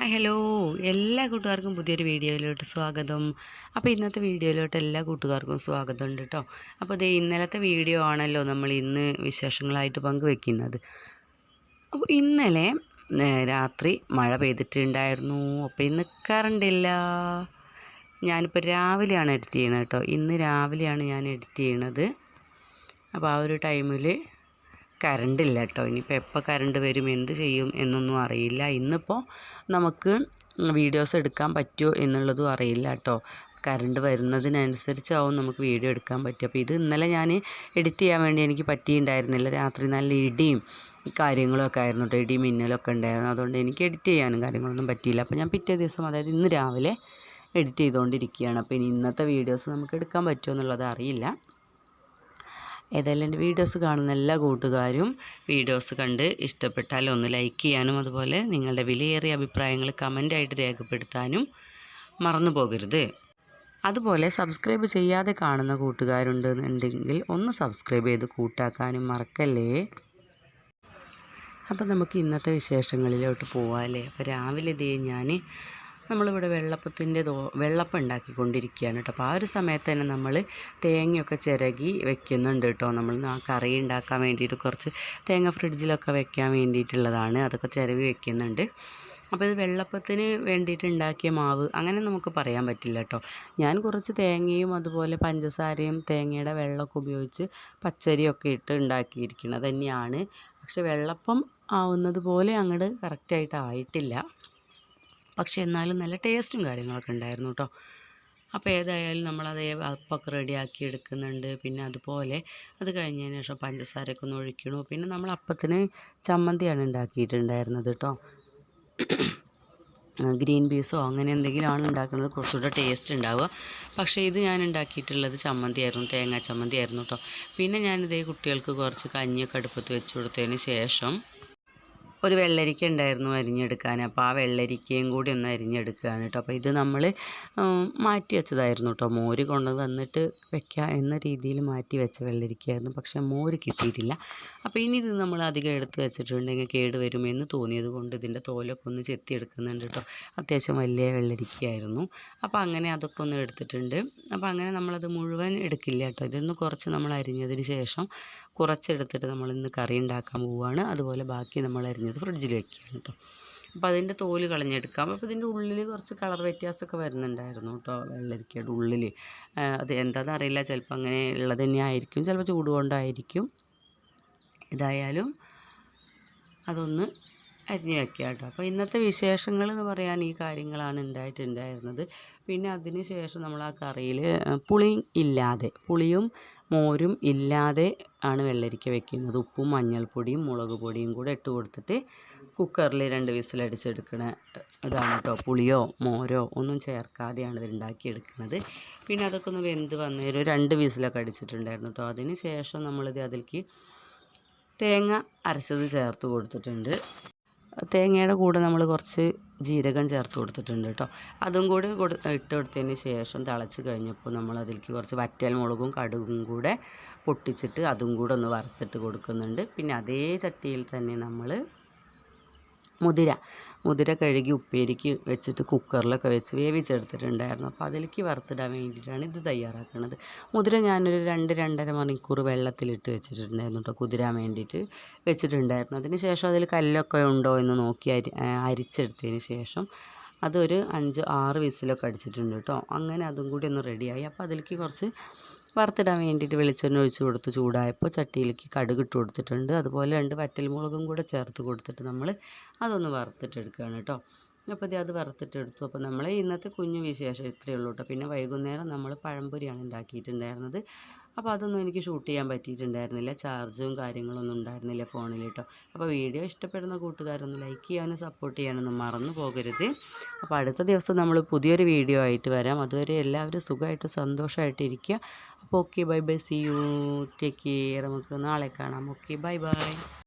Hi hello എല്ലാ കൂട്ടുകാർക്കും പുതിയൊരു വീഡിയോയിലോട്ട് സ്വാഗതം. അപ്പോൾ ഇന്നത്തെ വീഡിയോയിലോട്ട് എല്ലാ കൂട്ടുകാർക്കും സ്വാഗതം ഉണ്ട് കേട്ടോ അപ്പോൾ ഇത് ഇന്നലത്തെ വീഡിയോ ആണല്ലോ നമ്മൾ ഇന്ന് വിശേഷങ്ങളായിട്ട് പങ്കുവെക്കുന്നത്. അപ്പോൾ ഇന്നലെ രാത്രി മഴ പെയ്തിട്ടുണ്ടായിരുന്നു. അപ്പോൾ ഇന്ന് കറണ്ടില്ല ഞാനിപ്പോൾ രാവിലെയാണ് എഡിറ്റ് ചെയ്യുന്നത് കേട്ടോ ഇന്ന് രാവിലെയാണ് ഞാൻ എഡിറ്റ് ചെയ്യണത്. അപ്പോൾ ആ ഒരു ടൈമിൽ കറണ്ട് കേട്ടോ ഇനിയിപ്പോൾ എപ്പോൾ കറണ്ട് വരും എന്ത് ചെയ്യും എന്നൊന്നും അറിയില്ല. ഇന്നിപ്പോൾ നമുക്ക് വീഡിയോസ് എടുക്കാൻ പറ്റുമോ എന്നുള്ളതും അറിയില്ല കേട്ടോ കറണ്ട് വരുന്നതിനനുസരിച്ചാവും നമുക്ക് വീഡിയോ എടുക്കാൻ പറ്റുക. അപ്പോൾ ഇത് ഇന്നലെ ഞാൻ എഡിറ്റ് ചെയ്യാൻ വേണ്ടി എനിക്ക് പറ്റിയിട്ടുണ്ടായിരുന്നില്ല. രാത്രി നല്ല ഇടിയും കാര്യങ്ങളൊക്കെ ആയിരുന്നു കേട്ടോ ഇടിയും മിന്നലൊക്കെ ഉണ്ടായിരുന്നു. അതുകൊണ്ട് എനിക്ക് എഡിറ്റ് ചെയ്യാനും കാര്യങ്ങളൊന്നും പറ്റിയില്ല. അപ്പോൾ ഞാൻ പിറ്റേ ദിവസം അതായത് ഇന്ന് രാവിലെ എഡിറ്റ് ചെയ്തുകൊണ്ടിരിക്കുകയാണ്. അപ്പോൾ ഇനി ഇന്നത്തെ വീഡിയോസ് നമുക്ക് എടുക്കാൻ പറ്റുമോ എന്നുള്ളത് അറിയില്ല. ഏതായാലും എന്റെ വീഡിയോസ് കാണുന്ന എല്ലാ കൂട്ടുകാരും വീഡിയോസ് കണ്ട് ഇഷ്ടപ്പെട്ടാൽ ഒന്ന് ലൈക്ക് ചെയ്യാനും അതുപോലെ നിങ്ങളുടെ വിലയേറിയ അഭിപ്രായങ്ങൾ കമന്റായിട്ട് രേഖപ്പെടുത്താനും മറന്നു പോകരുത്. അതുപോലെ സബ്സ്ക്രൈബ് ചെയ്യാതെ കാണുന്ന കൂട്ടുകാരുണ്ടെന്നുണ്ടെങ്കിൽ ഒന്ന് സബ്സ്ക്രൈബ് ചെയ്ത് കൂട്ടാക്കാനും മറക്കല്ലേ? അപ്പം നമുക്ക് ഇന്നത്തെ വിശേഷങ്ങളിലോട്ട് പോവാമല്ലേ അപ്പോൾ രാവിലെ ഇതേ ഞാൻ നമ്മളിവിടെ വെള്ളപ്പത്തിന്റെ ദോ വെള്ളപ്പം ഉണ്ടാക്കിക്കൊണ്ടിരിക്കുകയാണ് കേട്ടോ. അപ്പോൾ ആ ഒരു സമയത്ത് തന്നെ നമ്മൾ തേങ്ങയൊക്കെ ചിരകി വെക്കുന്നുണ്ട് കേട്ടോ. നമ്മൾ ആ കറി ഉണ്ടാക്കാൻ വേണ്ടിയിട്ട് കുറച്ച് തേങ്ങ ഫ്രിഡ്ജിലൊക്കെ വെക്കാൻ വേണ്ടിയിട്ടുള്ളതാണ്. അതൊക്കെ ചിരവി വെക്കുന്നുണ്ട്. അപ്പോൾ ഇത് വെള്ളപ്പത്തിന് വേണ്ടിയിട്ട് ഉണ്ടാക്കിയ മാവ് അങ്ങനെ നമുക്ക് പറയാൻ പറ്റില്ല കേട്ടോ. ഞാൻ കുറച്ച് തേങ്ങയും അതുപോലെ പഞ്ചസാരയും തേങ്ങയുടെ വെള്ളമൊക്കെ ഉപയോഗിച്ച് പച്ചരിയൊക്കെ ഇട്ട് ഉണ്ടാക്കിയിരിക്കുന്നത് തന്നെയാണ്. പക്ഷെ വെള്ളപ്പം ആവുന്നത് പോലെ അങ്ങോട്ട് കറക്റ്റായിട്ട് ആയിട്ടില്ല. പക്ഷേ എന്നാലും നല്ല ടേസ്റ്റും കാര്യങ്ങളൊക്കെ ഉണ്ടായിരുന്നു കേട്ടോ അപ്പോൾ ഏതായാലും നമ്മളത് അപ്പൊക്കെ റെഡിയാക്കി എടുക്കുന്നുണ്ട്. പിന്നെ അതുപോലെ അത് കഴിഞ്ഞതിന് ശേഷം പഞ്ചസാരയൊക്കെ ഒന്ന് ഒഴിക്കണു. പിന്നെ നമ്മൾ അപ്പത്തിന് ചമ്മന്തിയാണ് ഉണ്ടാക്കിയിട്ടുണ്ടായിരുന്നത് കേട്ടോ ഗ്രീൻ പീസോ അങ്ങനെ എന്തെങ്കിലുമാണ് ഉണ്ടാക്കുന്നത്. കുറച്ചുകൂടെ ടേസ്റ്റ് ഉണ്ടാവുക. പക്ഷേ ഇത് ഞാൻ ഉണ്ടാക്കിയിട്ടുള്ളത് ചമ്മന്തിയായിരുന്നു. തേങ്ങാ ചമ്മന്തിയായിരുന്നു കേട്ടോ പിന്നെ ഞാനിതേ കുട്ടികൾക്ക് കുറച്ച് കഞ്ഞിയൊക്കെ അടുപ്പത്ത് വെച്ച് കൊടുത്തതിന് ശേഷം ഒരു വെള്ളരിക്ക ഉണ്ടായിരുന്നു അരിഞ്ഞെടുക്കാൻ. അപ്പോൾ ആ വെള്ളരിക്കയും കൂടി ഒന്ന് അരിഞ്ഞെടുക്കുകയാണ് കേട്ടോ. അപ്പോൾ ഇത് നമ്മൾ മാറ്റി വെച്ചതായിരുന്നു കേട്ടോ. മോര് കൊണ്ട് വന്നിട്ട് വെക്കുക എന്ന രീതിയിൽ മാറ്റി വെച്ച വെള്ളരിക്കയായിരുന്നു. പക്ഷേ മോര് കിട്ടിയിട്ടില്ല. അപ്പോൾ ഇനി ഇത് നമ്മൾ അധികം എടുത്ത് വെച്ചിട്ടുണ്ടെങ്കിൽ കേട് വരുമെന്ന് തോന്നിയത് കൊണ്ട് ഇതിന്റെ തോലൊക്കെ ഒന്ന് ചെത്തിയെടുക്കുന്നുണ്ട് കേട്ടോ. അത്യാവശ്യം വലിയ വെള്ളരിക്കയായിരുന്നു. അപ്പോൾ അങ്ങനെ അതൊക്കെ ഒന്ന് എടുത്തിട്ടുണ്ട്. അപ്പോൾ അങ്ങനെ നമ്മളത് മുഴുവൻ എടുക്കില്ല കേട്ടോ. ഇതൊന്ന് കുറച്ച് നമ്മൾ അരിഞ്ഞതിന് ശേഷം കുറച്ചെടുത്തിട്ട് നമ്മൾ ഇന്ന് കറി ഉണ്ടാക്കാൻ പോവുകയാണ് അതുപോലെ ബാക്കി നമ്മൾ അരിഞ്ഞത് ഫ്രിഡ്ജിൽ വെക്കുകയാണ് കേട്ടോ. അപ്പോൾ അതിന്റെ തോൽ കളഞ്ഞെടുക്കാം. അപ്പോൾ ഇതിന്റെ ഉള്ളിൽ കുറച്ച് കളർ വ്യത്യാസമൊക്കെ വരുന്നുണ്ടായിരുന്നു കേട്ടോ. വെള്ളരിക്കയുടെ ഉള്ളിൽ. അത് എന്താണെന്ന് അറിയില്ല. ചിലപ്പോൾ അങ്ങനെ ഉള്ളത് തന്നെ ആയിരിക്കും. ചിലപ്പോൾ ചൂട് കൊണ്ടായിരിക്കും. ഏതായാലും അതൊന്ന് അരിഞ്ഞ് വെക്കുക കേട്ടോ. അപ്പോൾ ഇന്നത്തെ വിശേഷങ്ങൾ എന്ന് പറയാൻ ഈ കാര്യങ്ങളാണ് ഉണ്ടായിട്ടുണ്ടായിരുന്നത്. പിന്നെ അതിന് ശേഷം നമ്മൾ ആ കറിയിൽ പുളി ഇല്ലാതെ പുളിയും മോരും ഇല്ലാതെ ആണ് വെള്ളരിക്ക വെക്കുന്നത്. ഉപ്പും മഞ്ഞൾപ്പൊടിയും മുളക് പൊടിയും കൂടെ ഇട്ട് കൊടുത്തിട്ട് കുക്കറിൽ രണ്ട് വിസിലടിച്ചെടുക്കണ ഇതാണ് കേട്ടോ പുളിയോ മോരോ ഒന്നും ചേർക്കാതെയാണ് ഇത് ഉണ്ടാക്കിയെടുക്കുന്നത് പിന്നെ അതൊക്കെ ഒന്ന് വെന്ത് വന്നൊരു രണ്ട് വിസിലൊക്കെ അടിച്ചിട്ടുണ്ടായിരുന്നു കേട്ടോ അതിന് ശേഷം നമ്മളിത് അതിലേക്ക് തേങ്ങ അരച്ചത് ചേർത്ത് കൊടുത്തിട്ടുണ്ട്. തേങ്ങയുടെ കൂടെ നമ്മൾ കുറച്ച് ജീരകം ചേർത്ത് കൊടുത്തിട്ടുണ്ട് കേട്ടോ. അതും കൂടി കൊടു ഇട്ട് കൊടുത്തതിന് ശേഷം തിളച്ച് കഴിഞ്ഞപ്പോൾ നമ്മൾ അതിലേക്ക് കുറച്ച് വറ്റൽ മുളകും കടുകും കൂടെ പൊട്ടിച്ചിട്ട് അതും കൂടെ ഒന്ന് വറുത്തിട്ട് കൊടുക്കുന്നുണ്ട്. പിന്നെ അതേ ചട്ടിയിൽ തന്നെ നമ്മൾ മുതിര മുതിര കഴുകി ഉപ്പേരിക്ക് വെച്ചിട്ട് കുക്കറിലൊക്കെ വെച്ച് വേവിച്ചെടുത്തിട്ടുണ്ടായിരുന്നു. അപ്പോൾ അതിലേക്ക് വറുത്തിടാൻ വേണ്ടിയിട്ടാണ് ഇത് തയ്യാറാക്കുന്നത് മുതിര ഞാനൊരു രണ്ട് രണ്ടര മണിക്കൂർ വെള്ളത്തിലിട്ട് വെച്ചിട്ടുണ്ടായിരുന്നു കേട്ടോ കുതിരാൻ വേണ്ടിയിട്ട് വെച്ചിട്ടുണ്ടായിരുന്നു. അതിന് ശേഷം അതിൽ കല്ലൊക്കെ ഉണ്ടോ എന്ന് നോക്കി അരി അരിച്ചെടുത്തതിന് ശേഷം അതൊരു അഞ്ച് ആറ് വിസിലൊക്കെ അടിച്ചിട്ടുണ്ട് കേട്ടോ അങ്ങനെ അതും കൂടി ഒന്ന് റെഡിയായി. അപ്പോൾ അതിലേക്ക് കുറച്ച് വറുത്തിടാൻ വേണ്ടിയിട്ട് വെളിച്ചെണ്ണ ഒഴിച്ച് കൊടുത്ത് ചൂടായപ്പോൾ ചട്ടിയിലേക്ക് കടുക് ഇട്ട് കൊടുത്തിട്ടുണ്ട്. അതുപോലെ രണ്ട് വറ്റൽമുളകും കൂടെ ചേർത്ത് കൊടുത്തിട്ട് നമ്മൾ അതൊന്ന് വറുത്തിട്ടെടുക്കുകയാണ് കേട്ടോ. അപ്പോൾ ഇത് അത് വറുത്തിട്ടെടുത്തു. അപ്പോൾ നമ്മൾ ഇന്നത്തെ കുഞ്ഞു വിശേഷം ഇത്രയേ ഉള്ളൂ കേട്ടോ. പിന്നെ വൈകുന്നേരം നമ്മൾ പഴംപൊരിയാണ് ഉണ്ടാക്കിയിട്ടുണ്ടായിരുന്നത്. അപ്പോൾ അതൊന്നും എനിക്ക് ഷൂട്ട് ചെയ്യാൻ പറ്റിയിട്ടുണ്ടായിരുന്നില്ല. ചാർജും കാര്യങ്ങളൊന്നും ഉണ്ടായിരുന്നില്ല ഫോണിൽ കേട്ടോ അപ്പോൾ വീഡിയോ ഇഷ്ടപ്പെടുന്ന കൂട്ടുകാരൊന്ന് ലൈക്ക് ചെയ്യാനും സപ്പോർട്ട് ചെയ്യാനൊന്നും മറന്നു പോകരുത്. അപ്പോൾ അടുത്ത ദിവസം നമ്മൾ പുതിയൊരു വീഡിയോ ആയിട്ട് വരാം. അതുവരെ എല്ലാവരും സുഖമായിട്ട് സന്തോഷമായിട്ട് ഇരിക്കുക. അപ്പോൾ okay bye bye see you take care നമുക്ക് നാളെ കാണാം. Okay bye by